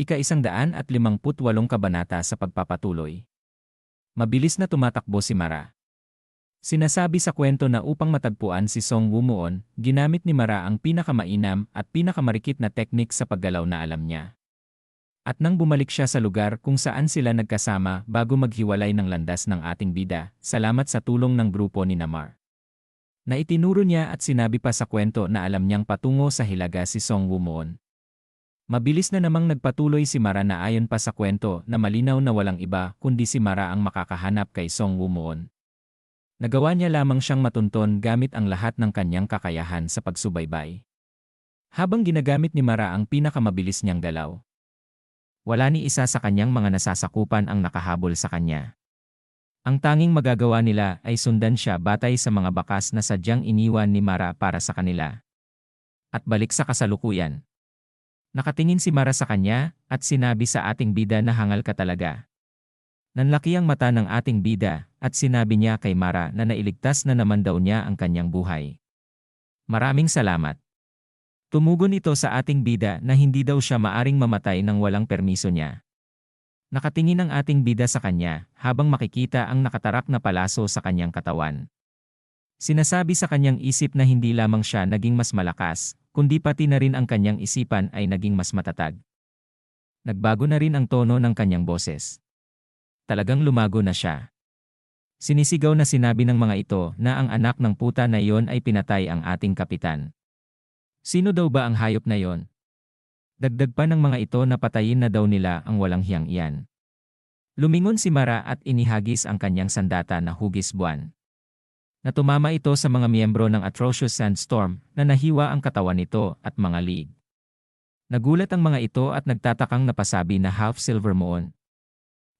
Ika-isang daan at limangput walong kabanata sa pagpapatuloy. Mabilis na tumatakbo si Mara. Sinasabi sa kwento na upang matagpuan si Song Wumuon, ginamit ni Mara ang pinakamainam at pinakamarikit na teknik sa paggalaw na alam niya. At nang bumalik siya sa lugar kung saan sila nagkasama bago maghiwalay ng landas ng ating bida, salamat sa tulong ng grupo ni Namar. Na itinuro niya at sinabi pa sa kwento na alam niyang patungo sa hilaga si Song Wumuon. Mabilis na namang nagpatuloy si Mara na ayon pa sa kwento na malinaw na walang iba kundi si Mara ang makakahanap kay Song Wumuon. Nagawa niya lamang siyang matunton gamit ang lahat ng kanyang kakayahan sa pagsubaybay. Habang ginagamit ni Mara ang pinakamabilis niyang galaw. Wala ni isa sa kanyang mga nasasakupan ang nakahabol sa kanya. Ang tanging magagawa nila ay sundan siya batay sa mga bakas na sadyang iniwan ni Mara para sa kanila. At balik sa kasalukuyan. Nakatingin si Mara sa kanya at sinabi sa ating bida na hangal ka talaga. Nanlaki ang mata ng ating bida at sinabi niya kay Mara na nailigtas na naman daw niya ang kanyang buhay. Maraming salamat. Tumugon ito sa ating bida na hindi daw siya maaring mamatay nang walang permiso niya. Nakatingin ang ating bida sa kanya habang makikita ang nakatarak na palaso sa kanyang katawan. Sinasabi sa kanyang isip na hindi lamang siya naging mas malakas, kundi pati na rin ang kanyang isipan ay naging mas matatag. Nagbago na rin ang tono ng kanyang boses. Talagang lumago na siya. Sinisigaw na sinabi ng mga ito na ang anak ng puta na iyon ay pinatay ang ating kapitan. Sino daw ba ang hayop na iyon? Dagdag pa ng mga ito na patayin na daw nila ang walang hiyang iyan. Lumingon si Mara at inihagis ang kanyang sandata na hugis buwan na tumama ito sa mga miyembro ng atrocious sandstorm na nahiwa ang katawan nito at mga lead. Nagulat ang mga ito at nagtatakang napasabi na half silver moon.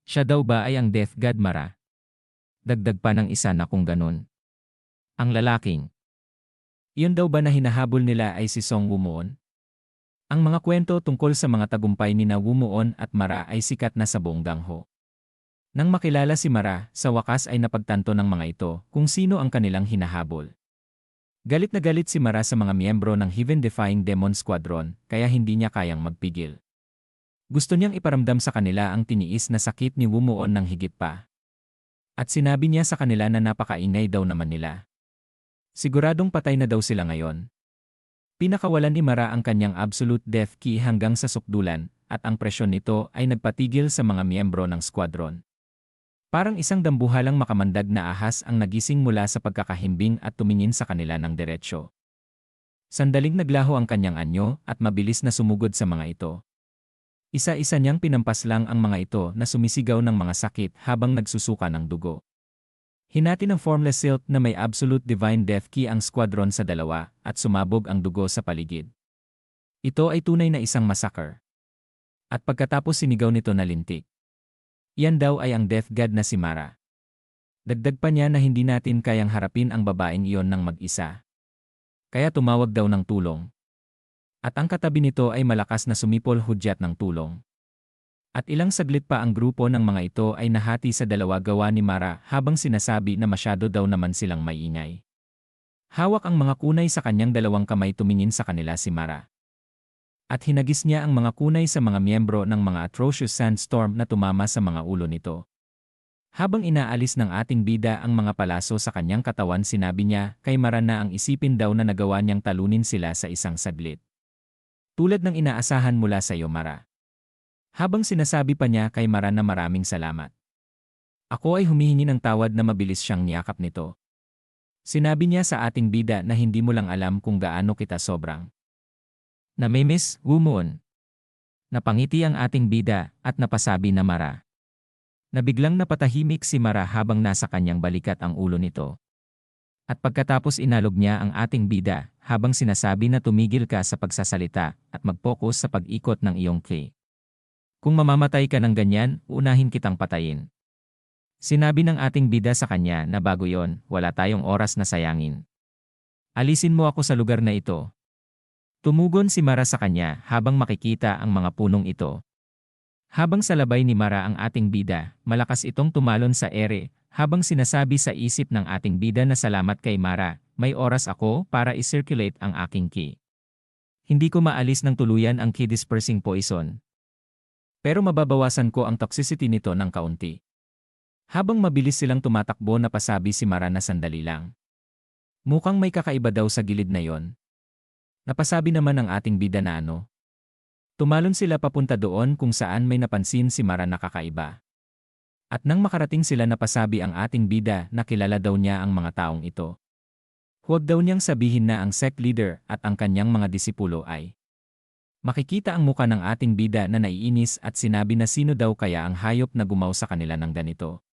Siya daw ba ay ang death god Mara? Dagdag pa ng isa na kung ganun. Ang lalaking. Iyon daw ba na hinahabol nila ay si Song Wumuon? Ang mga kwento tungkol sa mga tagumpay ni na Wumuon at Mara ay sikat na sa buong gangho. Nang makilala si Mara, sa wakas ay napagtanto ng mga ito kung sino ang kanilang hinahabol. Galit na galit si Mara sa mga miyembro ng Heaven-defying Demon Squadron, kaya hindi niya kayang magpigil. Gusto niyang iparamdam sa kanila ang tiniis na sakit ni Wumuon ng higit pa. At sinabi niya sa kanila na napakaingay daw naman nila. Siguradong patay na daw sila ngayon. Pinakawalan ni Mara ang kanyang absolute death key hanggang sa sukdulan, at ang presyon nito ay nagpatigil sa mga miyembro ng squadron. Parang isang dambuhalang makamandag na ahas ang nagising mula sa pagkakahimbing at tumingin sa kanila ng diretsyo. Sandaling naglaho ang kanyang anyo at mabilis na sumugod sa mga ito. Isa-isa niyang pinampas lang ang mga ito na sumisigaw ng mga sakit habang nagsusuka ng dugo. Hinati ng formless silk na may absolute divine death key ang squadron sa dalawa at sumabog ang dugo sa paligid. Ito ay tunay na isang massacre. At pagkatapos sinigaw nito na lintik. Yan daw ay ang death god na si Mara. Dagdag pa niya na hindi natin kayang harapin ang babaeng iyon ng mag-isa. Kaya tumawag daw ng tulong. At ang katabi nito ay malakas na sumipol hudyat ng tulong. At ilang saglit pa ang grupo ng mga ito ay nahati sa dalawa gawa ni Mara habang sinasabi na masyado daw naman silang maingay. Hawak ang mga kunay sa kanyang dalawang kamay tumingin sa kanila si Mara at hinagis niya ang mga kunay sa mga miyembro ng mga atrocious sandstorm na tumama sa mga ulo nito. Habang inaalis ng ating bida ang mga palaso sa kanyang katawan sinabi niya kay Mara na ang isipin daw na nagawa niyang talunin sila sa isang saglit. Tulad ng inaasahan mula sa iyo Mara. Habang sinasabi pa niya kay Mara na maraming salamat. Ako ay humihingi ng tawad na mabilis siyang niyakap nito. Sinabi niya sa ating bida na hindi mo lang alam kung gaano kita sobrang na may Miss Wumon. Napangiti ang ating bida at napasabi na Mara. Nabiglang napatahimik si Mara habang nasa kanyang balikat ang ulo nito. At pagkatapos inalog niya ang ating bida habang sinasabi na tumigil ka sa pagsasalita at mag-focus sa pag-ikot ng iyong key. Kung mamamatay ka ng ganyan, unahin kitang patayin. Sinabi ng ating bida sa kanya na bago yon, wala tayong oras na sayangin. Alisin mo ako sa lugar na ito, Tumugon si Mara sa kanya habang makikita ang mga punong ito. Habang sa labay ni Mara ang ating bida, malakas itong tumalon sa ere, habang sinasabi sa isip ng ating bida na salamat kay Mara, may oras ako para i-circulate ang aking key. Hindi ko maalis ng tuluyan ang key dispersing poison. Pero mababawasan ko ang toxicity nito ng kaunti. Habang mabilis silang tumatakbo napasabi si Mara na sandali lang. Mukhang may kakaiba daw sa gilid na yon. Napasabi naman ng ating bida na ano. Tumalon sila papunta doon kung saan may napansin si Mara na kakaiba. At nang makarating sila napasabi ang ating bida na kilala daw niya ang mga taong ito. Huwag daw niyang sabihin na ang sect leader at ang kanyang mga disipulo ay. Makikita ang muka ng ating bida na naiinis at sinabi na sino daw kaya ang hayop na gumaw sa kanila ng ganito.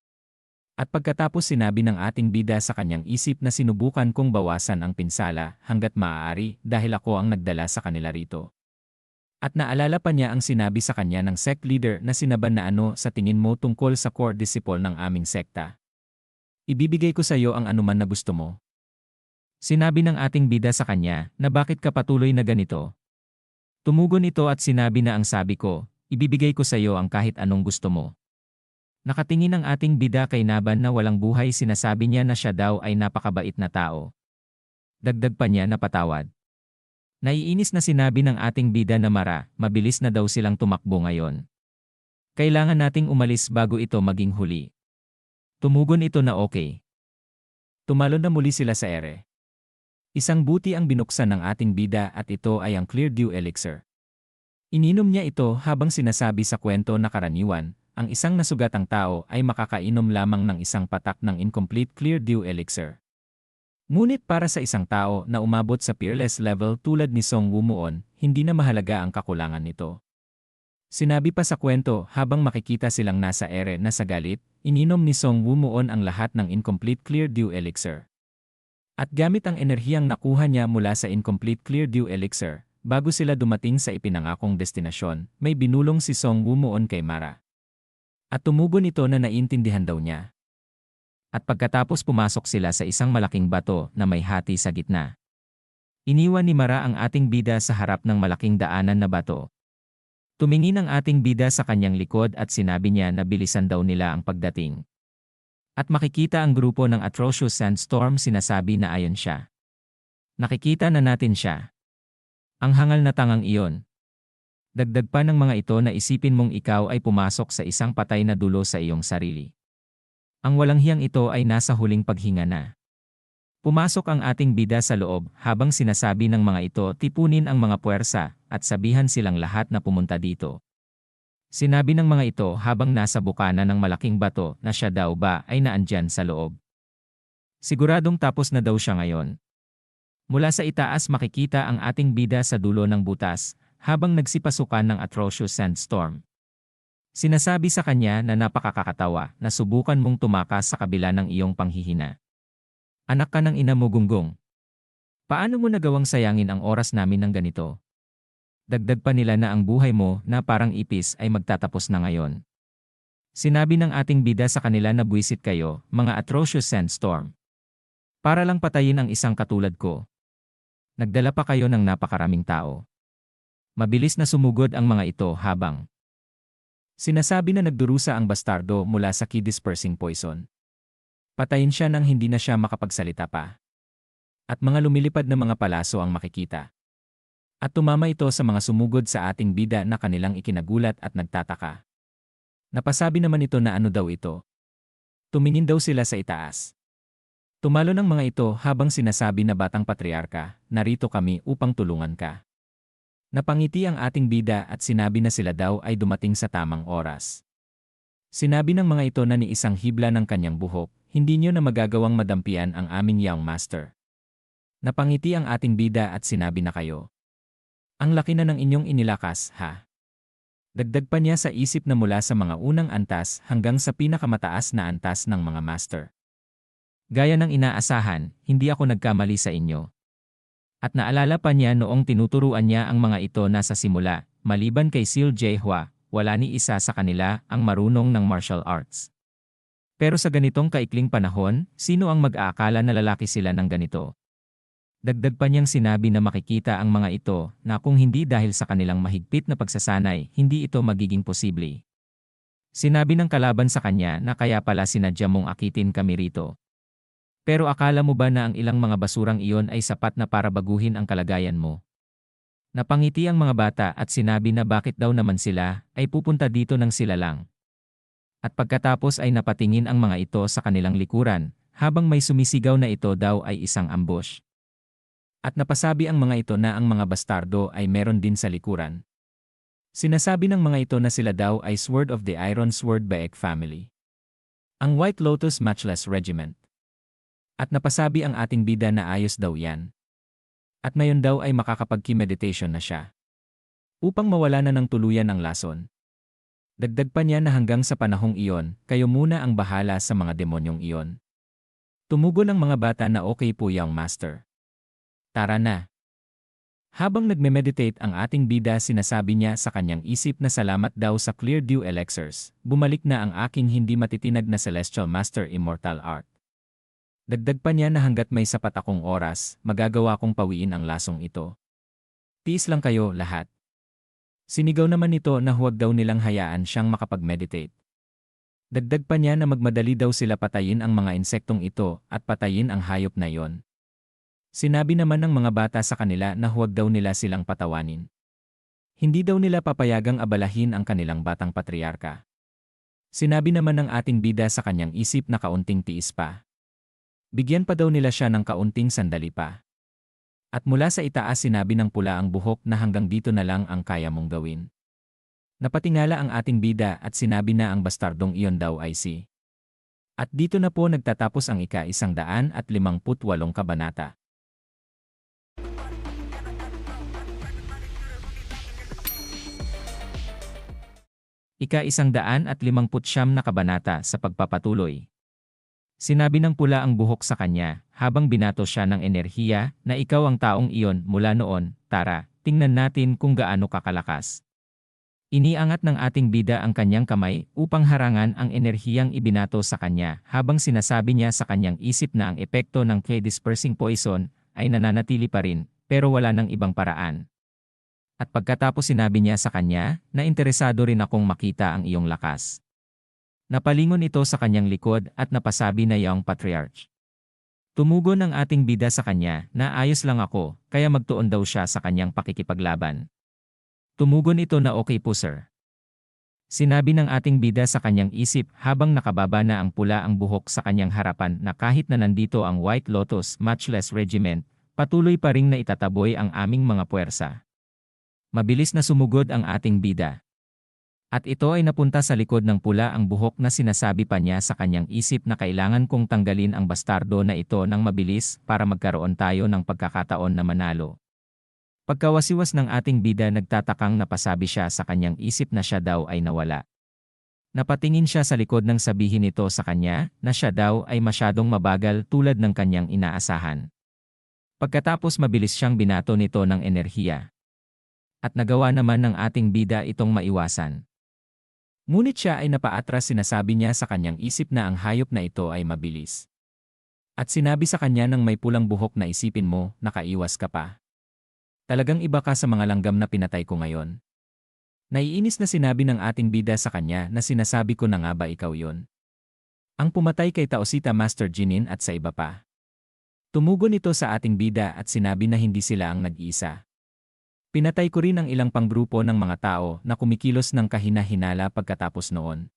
At pagkatapos sinabi ng ating bida sa kanyang isip na sinubukan kong bawasan ang pinsala hanggat maaari dahil ako ang nagdala sa kanila rito. At naalala pa niya ang sinabi sa kanya ng sect leader na sinaban na ano sa tingin mo tungkol sa core disciple ng aming sekta. Ibibigay ko sa iyo ang anuman na gusto mo. Sinabi ng ating bida sa kanya na bakit ka patuloy na ganito. Tumugon ito at sinabi na ang sabi ko, ibibigay ko sa iyo ang kahit anong gusto mo. Nakatingin ang ating bida kay Naban na walang buhay sinasabi niya na siya daw ay napakabait na tao. Dagdag pa niya na patawad. Naiinis na sinabi ng ating bida na Mara, mabilis na daw silang tumakbo ngayon. Kailangan nating umalis bago ito maging huli. Tumugon ito na okay. Tumalon na muli sila sa ere. Isang buti ang binuksan ng ating bida at ito ay ang Clear Dew Elixir. Ininom niya ito habang sinasabi sa kwento na karaniwan, ang isang nasugatang tao ay makakainom lamang ng isang patak ng incomplete clear dew elixir. Ngunit para sa isang tao na umabot sa peerless level tulad ni Song Wumuon, hindi na mahalaga ang kakulangan nito. Sinabi pa sa kwento habang makikita silang nasa ere na sa galit, ininom ni Song Wumuon ang lahat ng incomplete clear dew elixir. At gamit ang enerhiyang nakuha niya mula sa incomplete clear dew elixir, bago sila dumating sa ipinangakong destinasyon, may binulong si Song Wumuon kay Mara. At tumugon ito na naiintindihan daw niya. At pagkatapos pumasok sila sa isang malaking bato na may hati sa gitna. Iniwan ni Mara ang ating bida sa harap ng malaking daanan na bato. Tumingin ang ating bida sa kanyang likod at sinabi niya na bilisan daw nila ang pagdating. At makikita ang grupo ng Atrocious Sandstorm sinasabi na ayon siya. Nakikita na natin siya. Ang hangal na tangang iyon, Dagdag pa ng mga ito na isipin mong ikaw ay pumasok sa isang patay na dulo sa iyong sarili. Ang walang hiyang ito ay nasa huling paghinga na. Pumasok ang ating bida sa loob habang sinasabi ng mga ito tipunin ang mga puwersa at sabihan silang lahat na pumunta dito. Sinabi ng mga ito habang nasa bukana ng malaking bato na siya daw ba ay naandyan sa loob. Siguradong tapos na daw siya ngayon. Mula sa itaas makikita ang ating bida sa dulo ng butas habang nagsipasukan ng atrocious sandstorm. Sinasabi sa kanya na napakakakatawa na subukan mong tumakas sa kabila ng iyong panghihina. Anak ka ng ina mo gunggong. Paano mo nagawang sayangin ang oras namin ng ganito? Dagdag pa nila na ang buhay mo na parang ipis ay magtatapos na ngayon. Sinabi ng ating bida sa kanila na buwisit kayo, mga atrocious sandstorm. Para lang patayin ang isang katulad ko. Nagdala pa kayo ng napakaraming tao. Mabilis na sumugod ang mga ito habang sinasabi na nagdurusa ang bastardo mula sa key dispersing poison. Patayin siya nang hindi na siya makapagsalita pa. At mga lumilipad na mga palaso ang makikita. At tumama ito sa mga sumugod sa ating bida na kanilang ikinagulat at nagtataka. Napasabi naman ito na ano daw ito. Tumingin daw sila sa itaas. Tumalo ng mga ito habang sinasabi na batang patriarka, narito kami upang tulungan ka. Napangiti ang ating bida at sinabi na sila daw ay dumating sa tamang oras. Sinabi ng mga ito na ni isang hibla ng kanyang buhok, hindi niyo na magagawang madampian ang aming young master. Napangiti ang ating bida at sinabi na kayo. Ang laki na ng inyong inilakas, ha? Dagdag pa niya sa isip na mula sa mga unang antas hanggang sa pinakamataas na antas ng mga master. Gaya ng inaasahan, hindi ako nagkamali sa inyo, at naalala pa niya noong tinuturuan niya ang mga ito na sa simula, maliban kay Sil J. Hua, wala ni isa sa kanila ang marunong ng martial arts. Pero sa ganitong kaikling panahon, sino ang mag-aakala na lalaki sila ng ganito? Dagdag pa niyang sinabi na makikita ang mga ito na kung hindi dahil sa kanilang mahigpit na pagsasanay, hindi ito magiging posible. Sinabi ng kalaban sa kanya na kaya pala sinadya mong akitin kami rito. Pero akala mo ba na ang ilang mga basurang iyon ay sapat na para baguhin ang kalagayan mo? Napangiti ang mga bata at sinabi na bakit daw naman sila ay pupunta dito ng sila lang. At pagkatapos ay napatingin ang mga ito sa kanilang likuran, habang may sumisigaw na ito daw ay isang ambush. At napasabi ang mga ito na ang mga bastardo ay meron din sa likuran. Sinasabi ng mga ito na sila daw ay Sword of the Iron Sword Baek family. Ang White Lotus Matchless Regiment. At napasabi ang ating bida na ayos daw yan. At ngayon daw ay makakapag-meditation na siya. Upang mawala na ng tuluyan ang lason. Dagdag pa niya na hanggang sa panahong iyon, kayo muna ang bahala sa mga demonyong iyon. Tumugon ang mga bata na okay po yung master. Tara na. Habang nagme-meditate ang ating bida sinasabi niya sa kanyang isip na salamat daw sa Clear Dew Elixirs, bumalik na ang aking hindi matitinag na Celestial Master Immortal Art. Dagdag pa niya na hanggat may sapat akong oras, magagawa kong pawiin ang lasong ito. Tiis lang kayo lahat. Sinigaw naman nito na huwag daw nilang hayaan siyang makapag-meditate. Dagdag pa niya na magmadali daw sila patayin ang mga insektong ito at patayin ang hayop na iyon. Sinabi naman ng mga bata sa kanila na huwag daw nila silang patawanin. Hindi daw nila papayagang abalahin ang kanilang batang patriarka. Sinabi naman ng ating bida sa kanyang isip na kaunting tiis pa. Bigyan pa daw nila siya ng kaunting sandali pa. At mula sa itaas sinabi ng pula ang buhok na hanggang dito na lang ang kaya mong gawin. Napatingala ang ating bida at sinabi na ang bastardong iyon daw ay si. At dito na po nagtatapos ang ika-isang daan at limangput walong kabanata. Ika-isang daan at limangput siyam na kabanata sa pagpapatuloy. Sinabi ng pula ang buhok sa kanya, habang binato siya ng enerhiya, na ikaw ang taong iyon mula noon, tara, tingnan natin kung gaano kakalakas. Iniangat ng ating bida ang kanyang kamay upang harangan ang enerhiyang ibinato sa kanya habang sinasabi niya sa kanyang isip na ang epekto ng K-dispersing poison ay nananatili pa rin, pero wala ng ibang paraan. At pagkatapos sinabi niya sa kanya na interesado rin akong makita ang iyong lakas. Napalingon ito sa kanyang likod at napasabi na iyong patriarch. Tumugon ang ating bida sa kanya na ayos lang ako, kaya magtuon daw siya sa kanyang pakikipaglaban. Tumugon ito na okay po sir. Sinabi ng ating bida sa kanyang isip habang nakababa na ang pula ang buhok sa kanyang harapan na kahit na nandito ang White Lotus Matchless Regiment, patuloy pa ring na itataboy ang aming mga puwersa. Mabilis na sumugod ang ating bida. At ito ay napunta sa likod ng pula ang buhok na sinasabi pa niya sa kanyang isip na kailangan kong tanggalin ang bastardo na ito ng mabilis para magkaroon tayo ng pagkakataon na manalo. Pagkawasiwas ng ating bida nagtatakang napasabi siya sa kanyang isip na siya daw ay nawala. Napatingin siya sa likod ng sabihin nito sa kanya na siya daw ay masyadong mabagal tulad ng kanyang inaasahan. Pagkatapos mabilis siyang binato nito ng enerhiya. At nagawa naman ng ating bida itong maiwasan. Ngunit siya ay napaatras sinasabi niya sa kanyang isip na ang hayop na ito ay mabilis. At sinabi sa kanya ng may pulang buhok na isipin mo, nakaiwas ka pa. Talagang iba ka sa mga langgam na pinatay ko ngayon. Naiinis na sinabi ng ating bida sa kanya na sinasabi ko na nga ba ikaw yon. Ang pumatay kay Taosita Master Jinin at sa iba pa. Tumugon ito sa ating bida at sinabi na hindi sila ang nag-iisa. Pinatay ko rin ang ilang panggrupo ng mga tao na kumikilos ng kahina-hinala pagkatapos noon.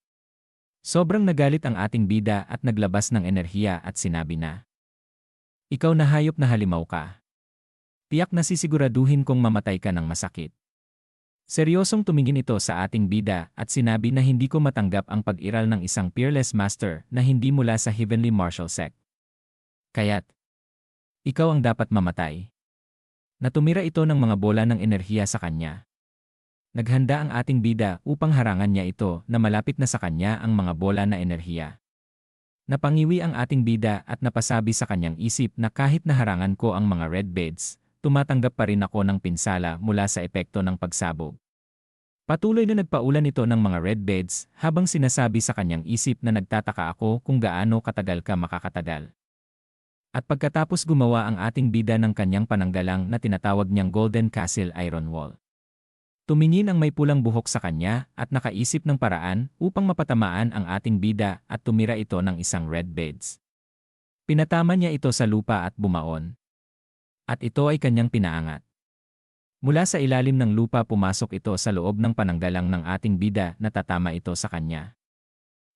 Sobrang nagalit ang ating bida at naglabas ng enerhiya at sinabi na, Ikaw na hayop na halimaw ka. Tiyak na sisiguraduhin kong mamatay ka ng masakit. Seryosong tumingin ito sa ating bida at sinabi na hindi ko matanggap ang pag-iral ng isang peerless master na hindi mula sa Heavenly Martial Sect. Kaya't, ikaw ang dapat mamatay na tumira ito ng mga bola ng enerhiya sa kanya. Naghanda ang ating bida upang harangan niya ito na malapit na sa kanya ang mga bola na enerhiya. Napangiwi ang ating bida at napasabi sa kanyang isip na kahit naharangan ko ang mga red beds, tumatanggap pa rin ako ng pinsala mula sa epekto ng pagsabog. Patuloy na nagpaulan ito ng mga red beds habang sinasabi sa kanyang isip na nagtataka ako kung gaano katagal ka makakatagal. At pagkatapos gumawa ang ating bida ng kanyang pananggalang na tinatawag niyang Golden Castle Iron Wall. Tumingin ang may pulang buhok sa kanya at nakaisip ng paraan upang mapatamaan ang ating bida at tumira ito ng isang red beds. Pinatama niya ito sa lupa at bumaon. At ito ay kanyang pinaangat. Mula sa ilalim ng lupa pumasok ito sa loob ng pananggalang ng ating bida na tatama ito sa kanya.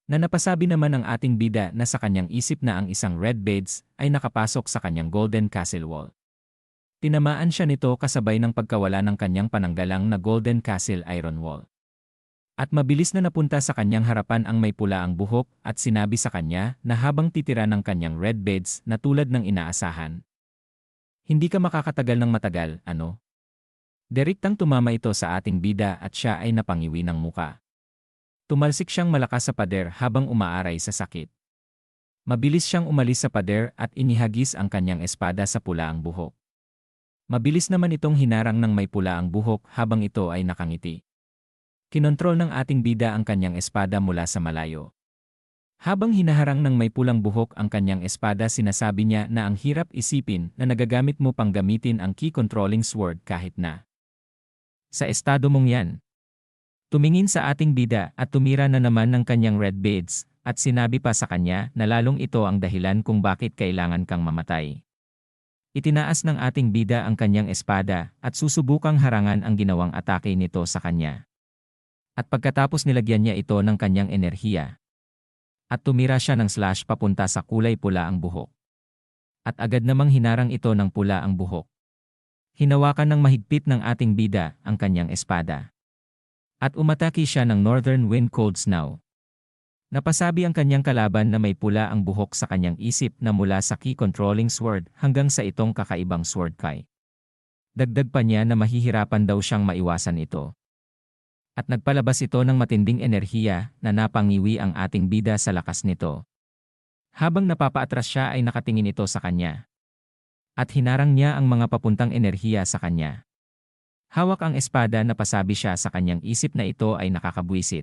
Na napasabi naman ng ating bida na sa kanyang isip na ang isang red beds ay nakapasok sa kanyang golden castle wall. Tinamaan siya nito kasabay ng pagkawala ng kanyang pananggalang na golden castle iron wall. At mabilis na napunta sa kanyang harapan ang may pula ang buhok at sinabi sa kanya na habang titira ng kanyang red beds na tulad ng inaasahan. Hindi ka makakatagal ng matagal, ano? Direktang tumama ito sa ating bida at siya ay napangiwi ng muka. Tumalsik siyang malakas sa pader habang umaaray sa sakit. Mabilis siyang umalis sa pader at inihagis ang kanyang espada sa pula ang buhok. Mabilis naman itong hinarang ng may pula ang buhok habang ito ay nakangiti. Kinontrol ng ating bida ang kanyang espada mula sa malayo. Habang hinaharang ng may pulang buhok ang kanyang espada sinasabi niya na ang hirap isipin na nagagamit mo pang gamitin ang key controlling sword kahit na. Sa estado mong yan, Tumingin sa ating bida at tumira na naman ng kanyang red beads, at sinabi pa sa kanya na lalong ito ang dahilan kung bakit kailangan kang mamatay. Itinaas ng ating bida ang kanyang espada at susubukang harangan ang ginawang atake nito sa kanya. At pagkatapos nilagyan niya ito ng kanyang enerhiya. At tumira siya ng slash papunta sa kulay pula ang buhok. At agad namang hinarang ito ng pula ang buhok. Hinawakan ng mahigpit ng ating bida ang kanyang espada. At umataki siya ng Northern Wind Cold Snow. Napasabi ang kanyang kalaban na may pula ang buhok sa kanyang isip na mula sa key controlling sword hanggang sa itong kakaibang sword kai. Dagdag pa niya na mahihirapan daw siyang maiwasan ito. At nagpalabas ito ng matinding enerhiya na napangiwi ang ating bida sa lakas nito. Habang napapaatras siya ay nakatingin ito sa kanya. At hinarang niya ang mga papuntang enerhiya sa kanya. Hawak ang espada na pasabi siya sa kanyang isip na ito ay nakakabwisit.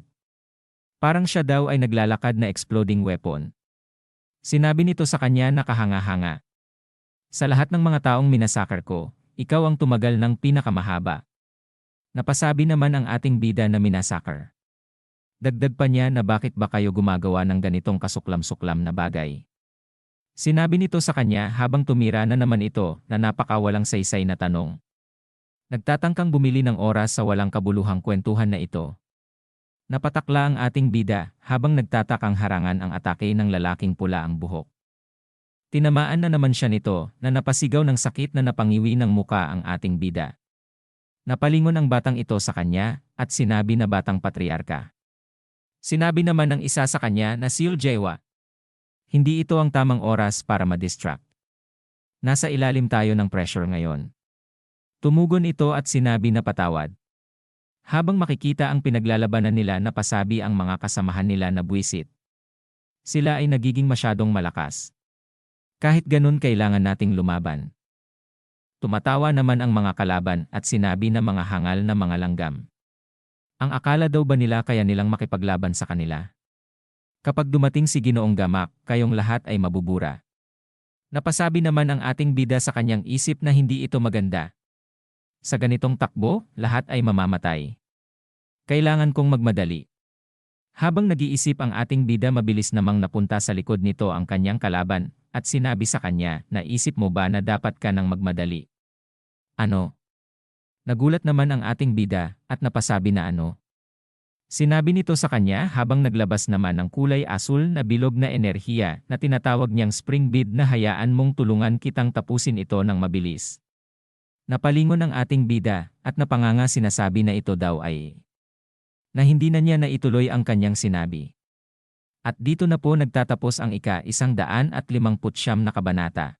Parang siya daw ay naglalakad na exploding weapon. Sinabi nito sa kanya na kahanga-hanga. Sa lahat ng mga taong minasakar ko, ikaw ang tumagal ng pinakamahaba. Napasabi naman ang ating bida na minasakar. Dagdag pa niya na bakit ba kayo gumagawa ng ganitong kasuklam-suklam na bagay. Sinabi nito sa kanya habang tumira na naman ito na napakawalang saysay na tanong. Nagtatangkang bumili ng oras sa walang kabuluhang kwentuhan na ito. Napatakla ang ating bida habang nagtatakang harangan ang atake ng lalaking pula ang buhok. Tinamaan na naman siya nito na napasigaw ng sakit na napangiwi ng muka ang ating bida. Napalingon ang batang ito sa kanya at sinabi na batang patriarka. Sinabi naman ng isa sa kanya na Sil Jewa. Hindi ito ang tamang oras para ma-distract. Nasa ilalim tayo ng pressure ngayon. Tumugon ito at sinabi na patawad. Habang makikita ang pinaglalabanan nila na pasabi ang mga kasamahan nila na buwisit. Sila ay nagiging masyadong malakas. Kahit ganun kailangan nating lumaban. Tumatawa naman ang mga kalaban at sinabi na mga hangal na mga langgam. Ang akala daw ba nila kaya nilang makipaglaban sa kanila? Kapag dumating si Ginoong Gamak, kayong lahat ay mabubura. Napasabi naman ang ating bida sa kanyang isip na hindi ito maganda, sa ganitong takbo, lahat ay mamamatay. Kailangan kong magmadali. Habang nag-iisip ang ating bida mabilis namang napunta sa likod nito ang kanyang kalaban at sinabi sa kanya na isip mo ba na dapat ka nang magmadali? Ano? Nagulat naman ang ating bida at napasabi na ano. Sinabi nito sa kanya habang naglabas naman ng kulay asul na bilog na enerhiya na tinatawag niyang spring bead na hayaan mong tulungan kitang tapusin ito ng mabilis. Napalingon ang ating bida, at napanganga sinasabi na ito daw ay na hindi na niya naituloy ang kanyang sinabi. At dito na po nagtatapos ang ika isang daan at limangput siyam na kabanata.